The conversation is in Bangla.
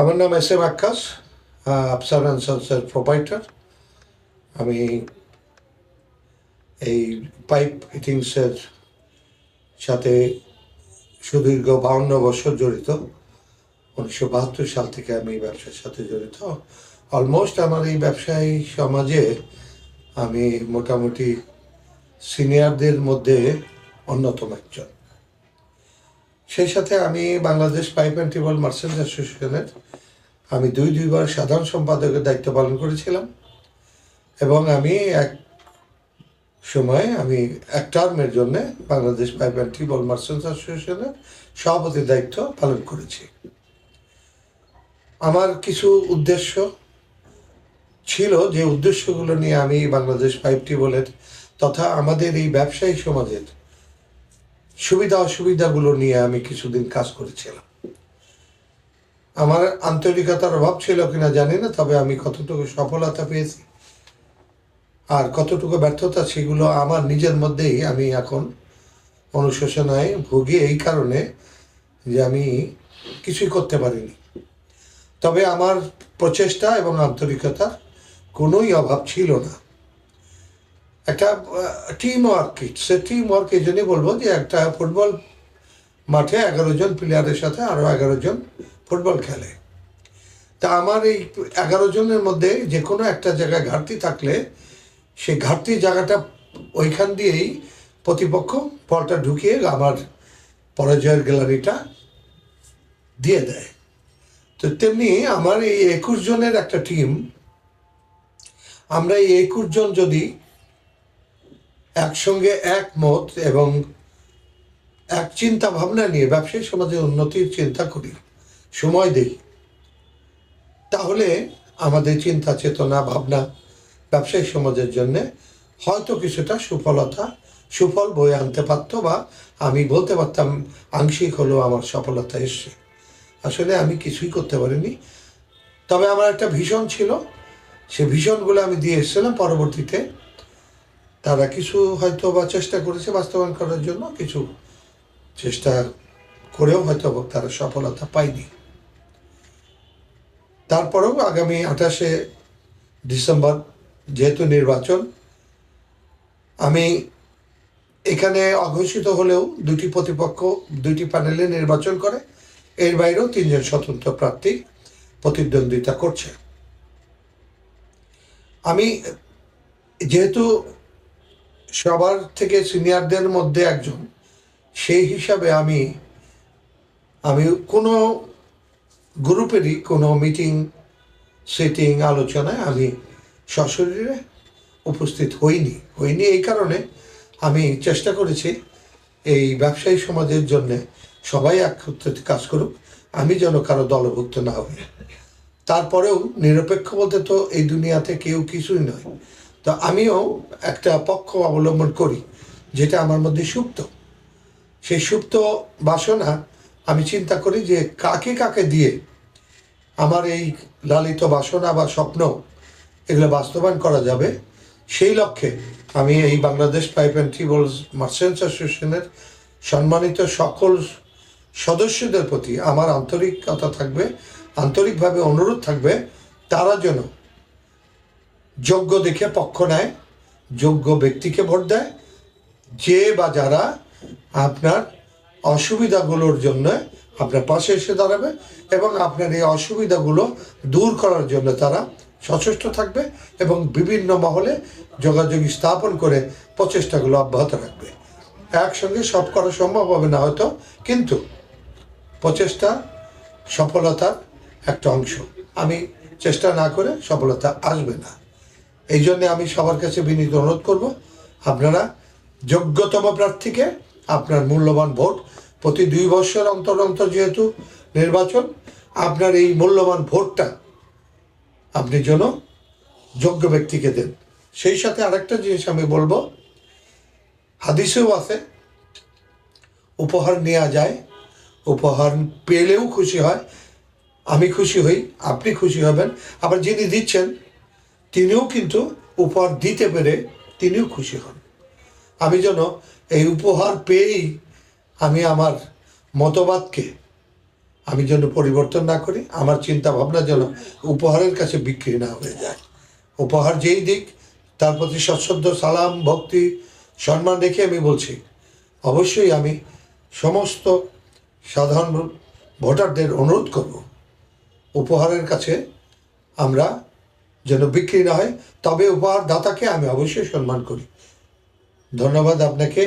আমার নাম S M Akkas Afsar and সালসের proprietor আমি এই পাইপ ফিটিংসের সাথে সুদীর্ঘ বাউন্ন বছর জড়িত। উনিশশো বাহাত্তর সাল থেকে আমি এই ব্যবসার সাথে জড়িত। অলমোস্ট আমার এই ব্যবসায়ী সমাজে আমি মোটামুটি সিনিয়রদের মধ্যে অন্যতম একজন। সেই সাথে আমি Bangladesh pipe and tube well merchant অ্যাসোসিয়েশনের আমি দুই, দুইবার সাধারণ সম্পাদকের দায়িত্ব পালন করেছিলাম। এবং আমি এক সময় আমি এক টার্মের জন্য Bangladesh pipe and tube well merchant অ্যাসোসিয়েশনের সভাপতির দায়িত্ব পালন করেছি। আমার কিছু উদ্দেশ্য ছিল যে উদ্দেশ্যগুলো নিয়ে আমি বাংলাদেশ পাইপ টিউবওয়েলের তথা আমাদের এই ব্যবসায়ী সমাজের সুবিধা অসুবিধাগুলো নিয়ে আমি কিছুদিন কাজ করেছিলাম। আমার আন্তরিকতার অভাব ছিল কিনা জানি না, তবে আমি কতটুকু সফলতা পেয়েছি আর কতটুকু ব্যর্থতা, সেগুলো আমার নিজের মধ্যেই আমি এখন অনুশোচনায় ভুগি এই কারণে যে আমি কিছুই করতে পারিনি। তবে আমার প্রচেষ্টা এবং আন্তরিকতার কোনোই অভাব ছিল না। একটা টিম ওয়ার্ক সে টিম ওয়ার্ক এই জন্যই বলব যে একটা ফুটবল মাঠে এগারো জন প্লেয়ারের সাথে আরও এগারো জন ফুটবল খেলে। তা আমার এই এগারো জনের মধ্যে যে কোনো একটা জায়গায় ঘাটতি থাকলে সেই ঘাটতি জায়গাটা ওইখান দিয়েই প্রতিপক্ষ বলটা ঢুকিয়ে আমার পরাজয়ের গ্যালারিটা দিয়ে দেয়। তো তেমনি আমার এই একুশ জনের একটা টিম আমরা এই একুশ জন যদি একসঙ্গে একমত এবং এক চিন্তা ভাবনা নিয়ে ব্যবসায়ী সমাজের উন্নতির চিন্তা করি, সময় দেই। তাহলে আমাদের চিন্তা, চেতনা, ভাবনা ব্যবসায়ী সমাজের জন্য হয়তো কিছুটা সুফলতা, সুফল বয়ে আনতে পারতো বা আমি বলতে পারতাম আংশিক হলেও আমার সফলতা এসছে। আসলে আমি কিছুই করতে পারিনি। তবে আমার একটা ভীষণ ছিল। সে ভীষণগুলো আমি দিয়ে এসেছিলাম। পরবর্তীতে তারা কিছু হয়তো বা চেষ্টা করেছে বাস্তবায়ন করার জন্য, কিছু চেষ্টা করেও হয়তো তারা সফলতা পায়নি। তারপরেও আগামী আঠাশে ডিসেম্বর যেহেতু নির্বাচন, আমি এখানে অঘোষিত হলেও দুটি প্রতিপক্ষ দুটি প্যানেলে নির্বাচন করে, এর বাইরেও তিনজন স্বতন্ত্র প্রার্থী প্রতিদ্বন্দ্বিতা করছে। আমি যেহেতু সবার থেকে সিনিয়রদের মধ্যে একজন। সেই হিসাবে আমি আমি কোনো গ্রুপেরই কোনো মিটিং, সিটিং, আলোচনায় আমি সশরীরে উপস্থিত হইনি। হইনি এই কারণে আমি চেষ্টা করেছি এই ব্যবসায়ী সমাজের জন্যে সবাই একত্রে কাজ করুক, আমি যেন কারও দলভুক্ত না হই। তারপরেও নিরপেক্ষ বলতে তো এই দুনিয়াতে কেউ কিছুই নয়। তো আমিও একটা পক্ষ অবলম্বন করি, যেটা আমার মধ্যে সুপ্ত। সেই সুপ্ত বাসনা আমি চিন্তা করি যে কাকে কাকে দিয়ে আমার এই লালিত বাসনা বা স্বপ্ন এগুলো বাস্তবায়ন করা যাবে, সেই লক্ষ্যে আমি এই Bangladesh pipe and tube wells merchants অ্যাসোসিয়েশনের সম্মানিত সকল সদস্যদের প্রতি আমার আন্তরিকতা থাকবে, আন্তরিকভাবে অনুরোধ থাকবে, তারা যেন যোগ্য দেখে পক্ষ নেয়, যোগ্য ব্যক্তিকে ভোট দেয়, যে বা যারা আপনার অসুবিধাগুলোর জন্য আপনার পাশে এসে দাঁড়াবে এবং আপনার এই অসুবিধাগুলো দূর করার জন্য তারা সচেষ্ট থাকবে এবং বিভিন্ন মহলে যোগাযোগ স্থাপন করে প্রচেষ্টাগুলো অব্যাহত রাখবে। একসঙ্গে সব করা সম্ভব হবে না হয়তো, কিন্তু প্রচেষ্টা সফলতার একটা অংশ। আমি চেষ্টা না করে সফলতা আসবে না। এই জন্যে আমি সবার কাছে বিনীত অনুরোধ করব, আপনারা যোগ্যতম প্রার্থীকে আপনার মূল্যবান ভোট প্রতি দুই বছর অন্তর অন্তর যেহেতু নির্বাচন, আপনার এই মূল্যবান ভোটটা আপনি যেন যোগ্য ব্যক্তিকে দেন। সেই সাথে আরেকটা জিনিস আমি বলব, হাদিসেও আছে, উপহার নেওয়া যায়, উপহার পেলেও খুশি হয়, আমি খুশি হই, আপনি খুশি হবেন। আবার যিনি দিচ্ছেন তিনিও কিন্তু উপহার দিতে পেরে তিনিও খুশি হন। আমি যেন এই উপহার পেয়েই আমি আমার মতবাদকে আমি যেন পরিবর্তন না করি, আমার চিন্তা ভাবনা যেন উপহারের কাছে বিক্রি না হয়ে যায়। উপহার যেই দিক, তার প্রতি সশ্রদ্ধ, সালাম, ভক্তি, সম্মান রেখে আমি বলছি, অবশ্যই আমি সমস্ত সাধারণ ভোটারদের অনুরোধ করব, উপহারের কাছে আমরা যেন বিক্রি না হয় তবে উপহার দাতাকে আমি অবশ্যই সম্মান করি। ধন্যবাদ আপনাকে।